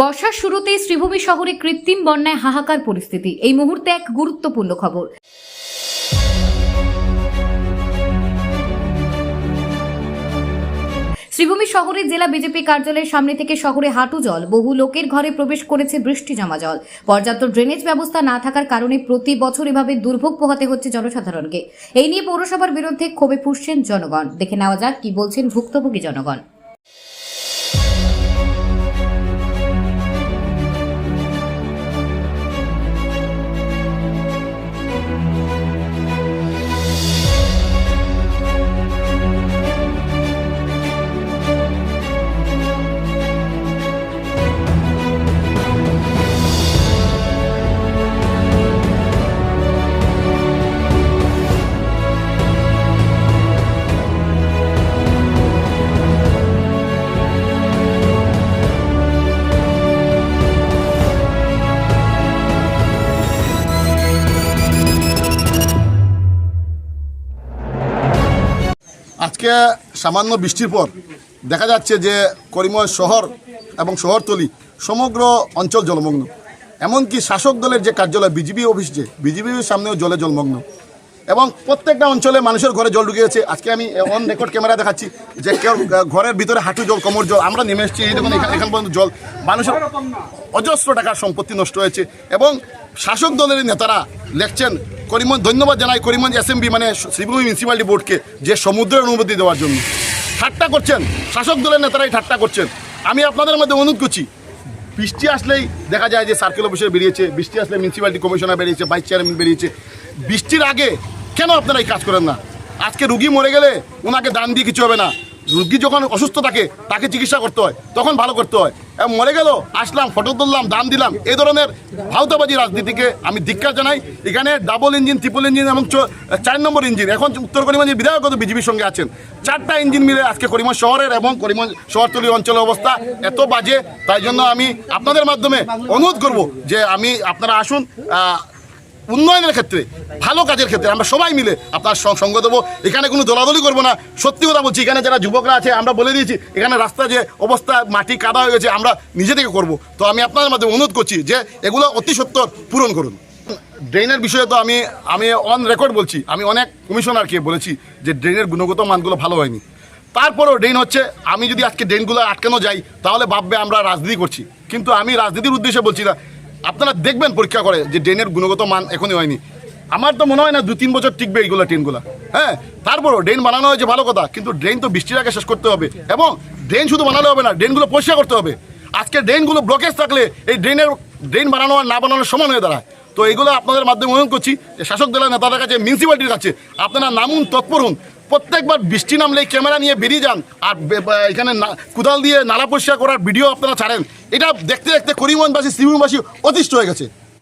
বর্ষার শুরুতেই শ্রীভূমি শহরে কৃত্রিম বন্যায় হাহাকার পরিস্থিতি। এই মুহূর্তে এক গুরুত্বপূর্ণ খবর। শ্রীভূমি শহরে জেলা বিজেপি কার্যালয়ের সামনে থেকে শহরে হাঁটু জল। বহু লোকের ঘরে প্রবেশ করেছে বৃষ্টি জমা জল। পর্যাপ্ত ড্রেনেজ ব্যবস্থা না থাকার কারণে প্রতি বছর এভাবে দুর্ভোগ পোহাতে হচ্ছে জনসাধারণকে। এই নিয়ে পৌরসভার বিরুদ্ধে ক্ষোভে ফুসছেন জনগণ। দেখে নেওয়া যাক কি বলছেন ভুক্তভোগী জনগণ। আজকে সামান্য বৃষ্টির পর দেখা যাচ্ছে যে করিমগঞ্জ শহর এবং শহরতলি সমগ্র অঞ্চল জলমগ্ন। এমনকি শাসক দলের যে কার্যালয় বিজিবি অফিস যে, বিজিবির সামনেও জলে জলমগ্ন। এবং প্রত্যেকটা অঞ্চলে মানুষের ঘরে জল ঢুকে গেছে। আজকে আমি অন রেকর্ড ক্যামেরা দেখাচ্ছি যে কেউ ঘরের ভিতরে হাঁটু জল, কোমর জল, আমরা নেমে এসেছি। এই দেখুন এখান পর্যন্ত জল। মানুষের অজস্র টাকার সম্পত্তি নষ্ট হয়েছে। এবং শাসক দলের নেতারা লেখছেন, করিমগঞ্জ, ধন্যবাদ জানাই করিমগঞ্জ এসএমবি মানে শ্রীভূমি মিউনিসিপ্যালিটি বোর্ডকে যে সমুদ্রের অনুমতি দেওয়ার জন্য। ঠাট্টা করছেন, শাসক দলের নেতারাই ঠাট্টা করছেন। আমি আপনাদের মধ্যে অনুরোধ করছি, বৃষ্টি আসলেই দেখা যায় যে সার্কেল অফিসে বেরিয়েছে, বৃষ্টি আসলে মিউনিসিপ্যালিটি কমিশনার বেরিয়েছে ভাইস চেয়ারম্যান বেরিয়েছে। বৃষ্টির আগে কেন আপনারা এই কাজ করেন না? আজকে রুগী মরে গেলে ওনাকে দান দিয়ে কিছু হবে না। রুগী যখন অসুস্থ থাকে, তাকে চিকিৎসা করতে হয়, তখন ভালো করতে হয়। মরে গেল, আসলাম ফটো তুললাম, দাম দিলাম। এই ধরনের ভাউতাবাজি রাজনীতিকে আমি ধিক্কার জানাই। এখানে ডাবল ইঞ্জিন ট্রিপল ইঞ্জিন এবং চার নম্বর ইঞ্জিন এখন উত্তর করিমগঞ্জের বিধায়ক বিজেপির সঙ্গে আছেন। চারটা ইঞ্জিন মিলে আজকে করিমগঞ্জ শহরের এবং করিমগঞ্জ শহরতলি অঞ্চলের অবস্থা এত বাজে, তাই জন্য আমি আপনাদের মাধ্যমে অনুরোধ করব যে আমি, আপনারা আসুন উন্নয়নের ক্ষেত্রে, ভালো কাজের ক্ষেত্রে, আমরা সবাই মিলে আপনার সঙ্গ দেবো। এখানে কোনো দলাদলি করব না। সত্যি কথা বলছি, এখানে যারা যুবকরা আছে, আমরা বলে দিয়েছি, এখানে রাস্তা যে অবস্থা, মাটি কাদা হয়ে গেছে, আমরা নিজে থেকে করব। তো আমি আপনাদের মাধ্যমে অনুরোধ করছি যে এগুলো অতি সত্তর পূরণ করুন। ড্রেনের বিষয়ে তো আমি আমি অন রেকর্ড বলছি, আমি অনেক কমিশনারকে বলেছি যে ড্রেনের গুণগত মানগুলো ভালো হয়নি। তারপরেও ড্রেন হচ্ছে, আমি যদি আজকে ড্রেনগুলো আটকানো যাই, তাহলে ভাববে আমরা রাজনীতি করছি। কিন্তু আমি রাজনীতির উদ্দেশ্যে বলছি না আপনারা দেখবেন পরীক্ষা করে যে ড্রেনের গুণগত মান এখনই হয়নি। আমার তো মনে হয় না দু তিন বছর টিকবে এইগুলো ট্রেনগুলো হ্যাঁ তারপরও ড্রেন বানানো হয়েছে ভালো কথা, কিন্তু ড্রেন তো বৃষ্টির আগে শেষ করতে হবে এবং ড্রেন শুধু বানালে হবে না, ড্রেনগুলো পরিষ্কার করতে হবে। আজকে ড্রেনগুলো ব্লকেজ থাকলে এই ড্রেনের ড্রেন বানানো আর না বানানোর সমান হয়ে দাঁড়ায়। তো এইগুলো আপনাদের মাধ্যমে অনুরোধ করছি যে শাসক দলের নেতাদের কাছে মিউনিসিপ্যালিটির কাছে আপনারা নামুন, তৎপর হন। প্রত্যেকবার বৃষ্টি নামলে ক্যামেরা নিয়ে বেরিয়ে যান আর এখানে কোদাল দিয়ে নালা পরিষ্কার করার ভিডিও আপনারা ছাড়েন। এটা দেখতে দেখতে করিমগঞ্জবাসী শ্রীভূমিবাসী অতিষ্ঠ হয়ে গেছে।